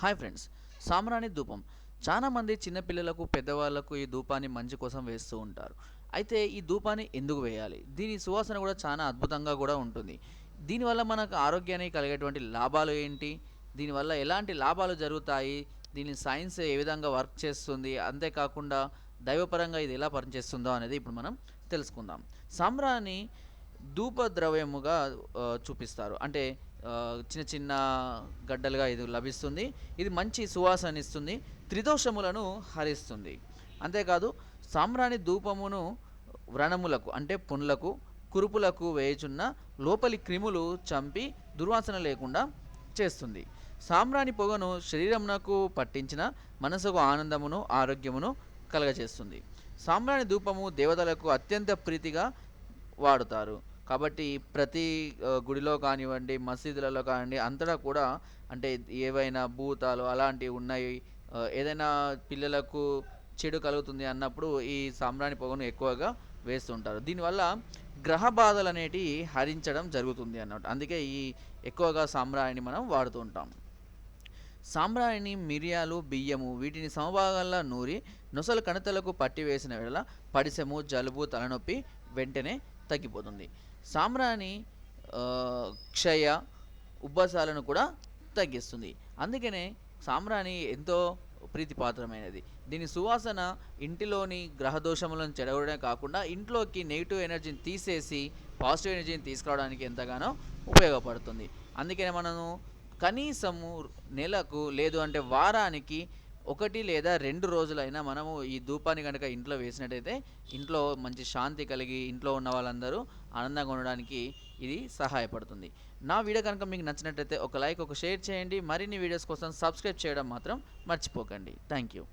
Hi friends సాంబ్రాణి ధూపం. చాలామంది చిన్నపిల్లలకు పెద్దవాళ్ళకు ఈ ధూపాన్ని మంచి కోసం వేస్తూ ఉంటారు. అయితే ఈ ధూపాన్ని ఎందుకు వేయాలి? దీని సువాసన కూడా చాలా అద్భుతంగా కూడా ఉంటుంది. దీనివల్ల మనకు ఆరోగ్యానికి కలిగేటువంటి లాభాలు ఏంటి? దీనివల్ల ఎలాంటి లాభాలు జరుగుతాయి? దీని సైన్స్ ఏ విధంగా వర్క్ చేస్తుంది? అంతేకాకుండా దైవపరంగా ఇది ఎలా పనిచేస్తుందో అనేది ఇప్పుడు మనం తెలుసుకుందాం. సాంబ్రాణి ధూప ద్రవ్యముగా చూపిస్తారు. అంటే చిన్న చిన్న గడ్డలుగా ఇది లభిస్తుంది. ఇది మంచి సువాసన ఇస్తుంది. త్రిదోషములను హరిస్తుంది. అంతేకాదు సాంబ్రాణి ధూపమును వ్రణములకు అంటే పుండ్లకు కురుపులకు వేయుచున్న లోపలి క్రిములు చంపి దుర్వాసన లేకుండా చేస్తుంది. సాంబ్రాణి పొగను శరీరమునకు పట్టించిన మనసుకు ఆనందమును ఆరోగ్యమును కలగజేస్తుంది. సాంబ్రాణి ధూపము దేవతలకు అత్యంత ప్రీతిగా వాడుతారు. కాబట్టి ప్రతి గుడిలో కానివ్వండి మసీదులలో కానివ్వండి అంతటా కూడా అంటే ఏవైనా భూతాలు అలాంటివి ఉన్నాయి. ఏదైనా పిల్లలకు చెడు కలుగుతుంది అన్నప్పుడు ఈ సాంబ్రాణి పొగను ఎక్కువగా వేస్తుంటారు దీనివల్ల గ్రహ బాధలు అనేటివి హరించడం జరుగుతుంది అన్నమాట. అందుకే ఈ ఎక్కువగా సాంబ్రాణిని మనం వాడుతూ ఉంటాం. సాంబ్రాణిని మిరియాలు బియ్యము వీటిని సమభాగాల్లో నూరి నొసలు కణతలకు పట్టి వేసిన వేళ పడిసెము జలుబు తలనొప్పి వెంటనే తగ్గిపోతుంది. సాంబ్రాణి క్షయ ఉబ్బసాలను కూడా తగ్గిస్తుంది. అందుకనే సాంబ్రాణి ఎంతో ప్రీతిపాత్రమైనది. దీని సువాసన ఇంటిలోని గ్రహదోషములను చెడగడమే కాకుండా ఇంట్లోకి నెగిటివ్ ఎనర్జీని తీసేసి పాజిటివ్ ఎనర్జీని తీసుకురావడానికి ఎంతగానో ఉపయోగపడుతుంది. అందుకనే మనము కనీసము నెలకు లేదు అంటే వారానికి ఒకటి లేదా రెండు రోజులైనా మనము ఈ ధూపాన్ని కనుక ఇంట్లో వేసినట్టయితే ఇంట్లో మంచి శాంతి కలిగి ఇంట్లో ఉన్న వాళ్ళందరూ ఆనందంగా ఉండడానికి ఇది సహాయపడుతుంది. నా వీడియో కనుక మీకు నచ్చినట్టయితే ఒక లైక్ ఒక షేర్ చేయండి. మరిన్ని వీడియోస్ కోసం సబ్స్క్రైబ్ చేయడం మాత్రం మర్చిపోకండి. Thank you